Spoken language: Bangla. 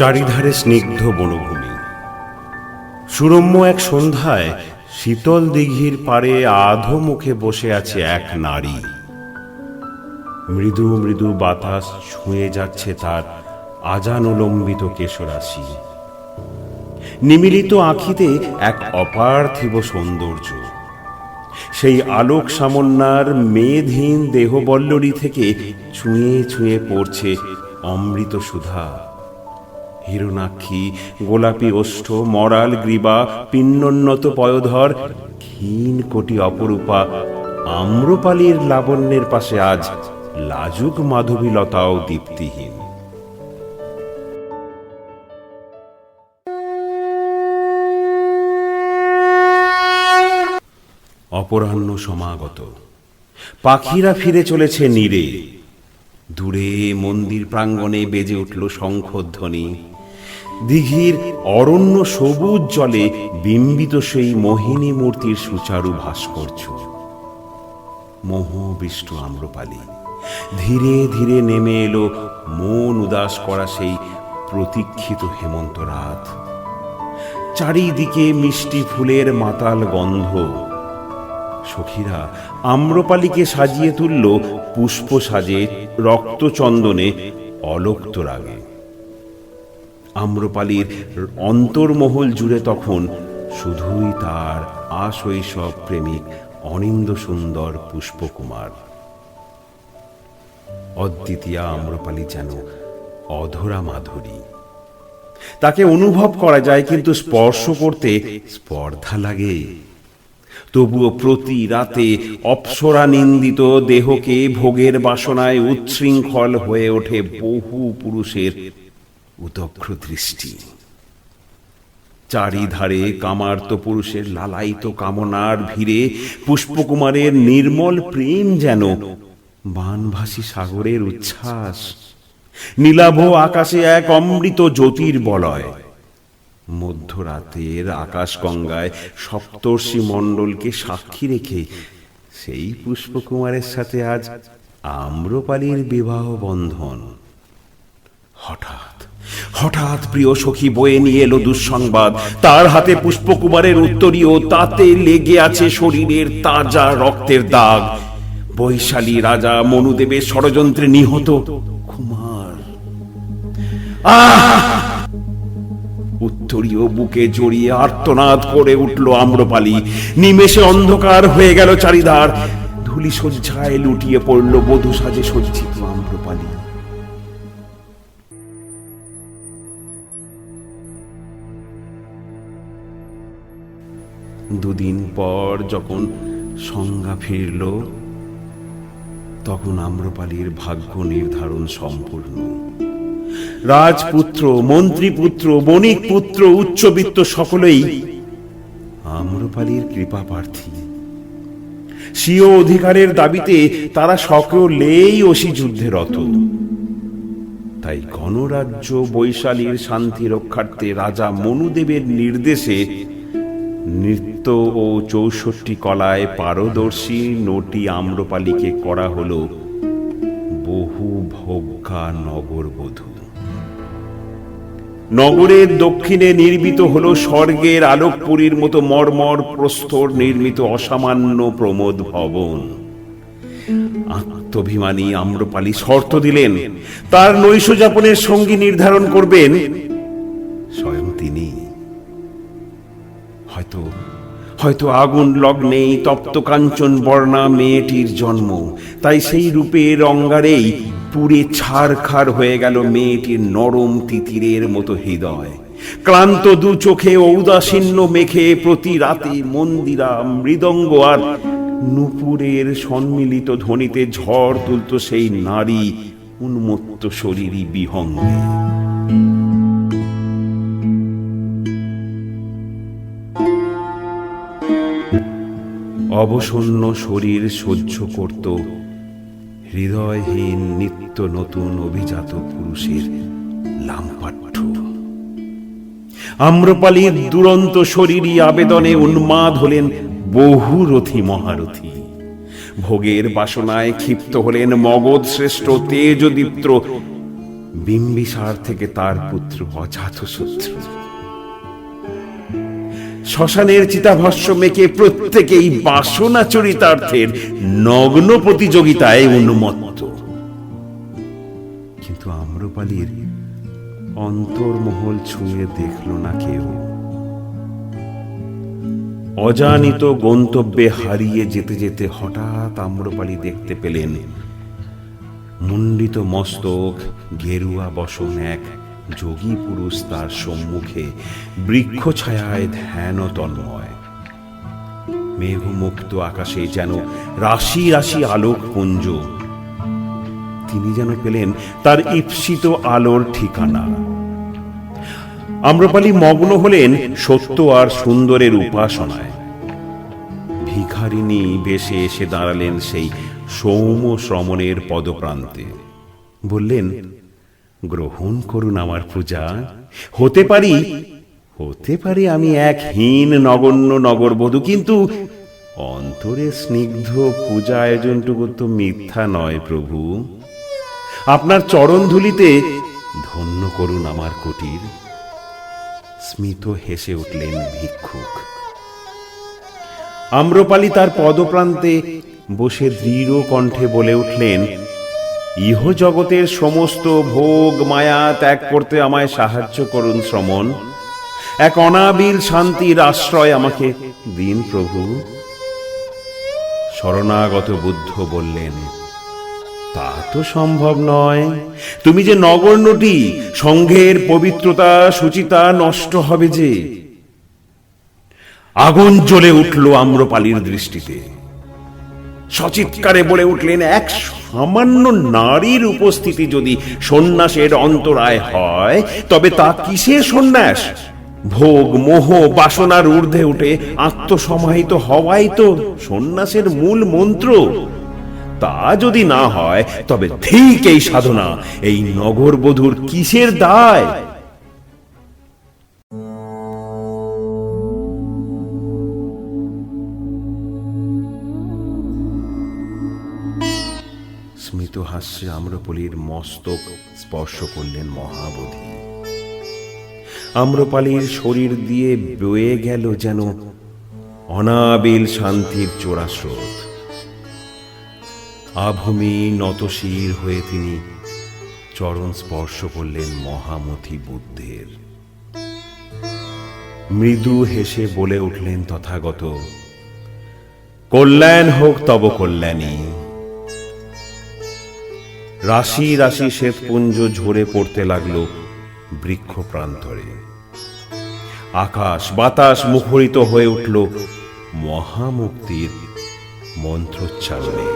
চারিধারে স্নিগ্ধ বনভূমি। সুরম্য এক সন্ধ্যায় শীতল দিঘির পারে আধো মুখে বসে আছে এক নারী। মৃদু মৃদু বাতাস ছুঁয়ে যাচ্ছে তার আজানুলম্বিত কেশরাশি। নিমিলিত আঁখিতে এক অপার্থিব সৌন্দর্য। সেই আলোক সামন্যার মেধহীন দেহবল্লরী থেকে ছুঁয়ে ছুঁয়ে পড়ছে অমৃত সুধা। হিরণাক্ষী গোলাপি ওষ্ঠ, মরাল গ্রীবা পিন্নোন্নত পয়োধর, ক্ষীণ কোটি অপরূপা, আম্রপালির লাবণ্যের পাশে আজ লাজুক মাধবীলতাও দীপ্তিহীন। অপরাহ্ন সমাগত। পাখিরা ফিরে চলেছে নীরে। দূরে মন্দির প্রাঙ্গণে বেজে উঠল শঙ্খধ্বনি। দিঘির অরণ্য সবুজ জলে বিম্বিত সেই মোহিনী মূর্তির সুচারু ভাস্কর্য। মোহবিষ্ট আম্রপালি, ধীরে ধীরে নেমে এলো মন উদাস করা সেই প্রতীক্ষিত হেমন্ত রাত চারিদিকে মিষ্টি ফুলের মাতাল গন্ধ। সখীরা আম্রপালিকে সাজিয়ে তুলল পুষ্প সাজে রক্তচন্দনে অলোক্ত রাগে। আম্রপালির অন্তর্মহল জুড়ে তখন শুধুই তার আশৈশব প্রেমিক অনিন্দ সুন্দর পুষ্পকুমার। অদ্বিতীয়া আম্রপালি যেন অধরা মাধুরী। তাকে অনুভব করা যায় কিন্তু স্পর্শ করতে স্পর্ধা লাগে। তবুও প্রতি রাতে অপ্সরা নিন্দিত দেহকে ভোগের বাসনায় উচ্ছৃঙ্খল হয়ে ওঠে বহু পুরুষের উদগ্র দৃষ্টি। চারিধারে কামার্ত পুরুষের লালায়িত কামনার ভিড়ে পুষ্পকুমারের নির্মল প্রেম যেন বানভাসী সাগরের উচ্ছ্বাস। নীলাভ আকাশে এক অমৃত জ্যোতির বলয়। মধ্যরাতের আকাশগঙ্গায় সপ্তর্ষি মণ্ডলকে সাক্ষী রেখে সেই পুষ্পকুমারের সাথে আজ আম্রপালির বিবাহ বন্ধন। হঠাৎ হঠাৎ প্রিয় সখী বয়ে নিয়ে এলো দুঃসংবাদ। তার হাতে পুষ্পকুমারের উত্তরীয়, তাতে লেগে আছে শরীরের তাজা রক্তের দাগ। বৈশালী রাজা মনুদেবের ষড়যন্ত্রে নিহত। কুমার। উত্তরীয় বুকে জড়িয়ে আর্তনাদ করে উঠল আম্রপালি। নিমেষে অন্ধকার হয়ে গেল চারিদার ধুলি সজ্জায় লুটিয়ে পড়ল বধূ সাজে সজ্জিত দুদিন পর যখন সংজ্ঞা ফিরল, তখন আম্রপালির ভাগ্য নির্ধারণ সম্পূর্ণ। রাজপুত্র, মন্ত্রীপুত্র বণিক পুত্র উচ্চবিত্ত সকলেই আম্রপালির কৃপা প্রার্থী স্বীয় অধিকারের দাবিতে তারা সকলেই অসি যুদ্ধে রত। তাই গণরাজ্য বৈশালীর শান্তি রক্ষার্থে রাজা মনুদেবের নির্দেশে নৃত্য ও চৌষট্টি কলায় পারদর্শী নটি আম্রপালিকে করা হল বহু ভোগ্যা নগরবধূ। নগরের দক্ষিণে নির্মিত হল স্বর্গের আলোকপুরীর মতো মর্মর প্রস্তর নির্মিত অসামান্য প্রমোদ ভবন। আত্মভিমানী আম্রপালি শর্ত দিলেন, তার নৈশ যাপনের সঙ্গী নির্ধারণ করবেন হয়তো আগুন লগ্নেই তপ্ত কাঞ্চন বর্ণা মেয়েটির জন্ম। তাই সেই রূপের অঙ্গারেই পুরে ছাড়খার হয়ে গেল মেয়েটির নরম তিতিরের মতো হৃদয়। ক্লান্ত দু চোখে ঔদাসীন্য মেখে প্রতি রাতে মন্দিরা, মৃদঙ্গ আর নুপুরের সম্মিলিত ধ্বনিতে ঝড় তুলত সেই নারী উন্মত্ত শরীরী বিহঙ্গে। অবসন্ন শরীর সহ্য করত। হৃদয়হীন নিত্য নতুন অভিজাত পুরুষের লাম্পাঠ্য আম্রপালির দুরন্ত শরীরী আবেদনে উন্মাদ হলেন বহু রথী মহারথী। ভোগের বাসনায় ক্ষিপ্ত হলেন মগধ শ্রেষ্ঠ তেজদীপ্ত। বিম্বিসার থেকে তার পুত্র অজাত শত্রু। শ্মশানের চিতাভস্য মেকে প্রত্যেকেই বাসনা চরিতার্থের নগ্ন প্রতিযোগিতায় উন্মত্ত। কিন্তু আম্রপালির অন্তর্মহল ছুঁয়ে দেখল না কেউ। অজানিত গন্তব্যে হারিয়ে যেতে যেতে হঠাৎ আম্রপালি দেখতে পেলেন মুন্ডিত মস্তক, গেরুয়া বসন এক যোগী পুরুষ তার সম্মুখে বৃক্ষ ছায়ায় ধ্যান তন্ময় মেঘমুক্ত আকাশে যেন রাশি রাশি আলোক পুঞ্জ। তিনি যেন পেলেন তার ঈপ্সিত আলোর ঠিকানা। আম্রপালি মগ্ন হলেন সত্য আর সুন্দরের উপাসনায়। ভিখারিণী বেশে এসে দাঁড়ালেন সেই সৌম্য শ্রমণের পদপ্রান্তে। বললেন গ্রহণ করুন আমার পূজা। হতে পারি হতে পারি আমি এক হীন নগণ্য নগরবধূ, কিন্তু অন্তরে স্নিগ্ধ পূজা আয়োজনটুকু তো মিথ্যা নয় প্রভু। আপনার চরণ ধুলিতে ধন্য করুন আমার কুটির। স্মিত হেসে উঠলেন ভিক্ষুক। আম্রপালি তার পদপ্রান্তে বসে দৃঢ় কণ্ঠে বলে উঠলেন ইহ জগতের সমস্ত ভোগ, মায়া ত্যাগ করতে আমায় সাহায্য করুন শ্রমণ। এক অনাবিল শান্তির আশ্রয় আমাকে দিন প্রভু। শরণাগত বুদ্ধ বললেন, তা তো সম্ভব নয়। তুমি যে নগণ্যটি সংঘের পবিত্রতা, সুচিতা নষ্ট হবে যে। আগুন জ্বলে উঠল আম্রপালির দৃষ্টিতে। সচিৎকারে বলে উঠলেন, এক সামান্য নারীর উপস্থিতি যদি সন্ন্যাসের অন্তরায় হয়, তবে তা কিসের সন্ন্যাস? ভোগ, মোহ, বাসনার ঊর্ধ্বে উঠে আত্মসমাহিত হওয়াই তো সন্ন্যাসের মূল মন্ত্র। তা যদি না হয়, তবে ঠিক এই সাধনা, এই নগরবধূর কিসের দায়? হাস্যে আম্রপলির মস্তক স্পর্শ করলেন মহাবোধি। আম্রপালির শরীর দিয়ে বয়ে গেল যেন অনাবিল শান্তির চোরাস্রোত আভূমি নতশির হয়ে তিনি চরণ স্পর্শ করলেন মহামথি বুদ্ধের। মৃদু হেসে বলে উঠলেন তথাগত, কল্যাণ হোক তব কল্যাণী। রাশি রাশি শ্বেতপুঞ্জ ঝরে পড়তে লাগল বৃক্ষ প্রান্তরে। আকাশ বাতাস মুখরিত হয়ে উঠল মহামুক্তির মন্ত্রোচ্চারণে।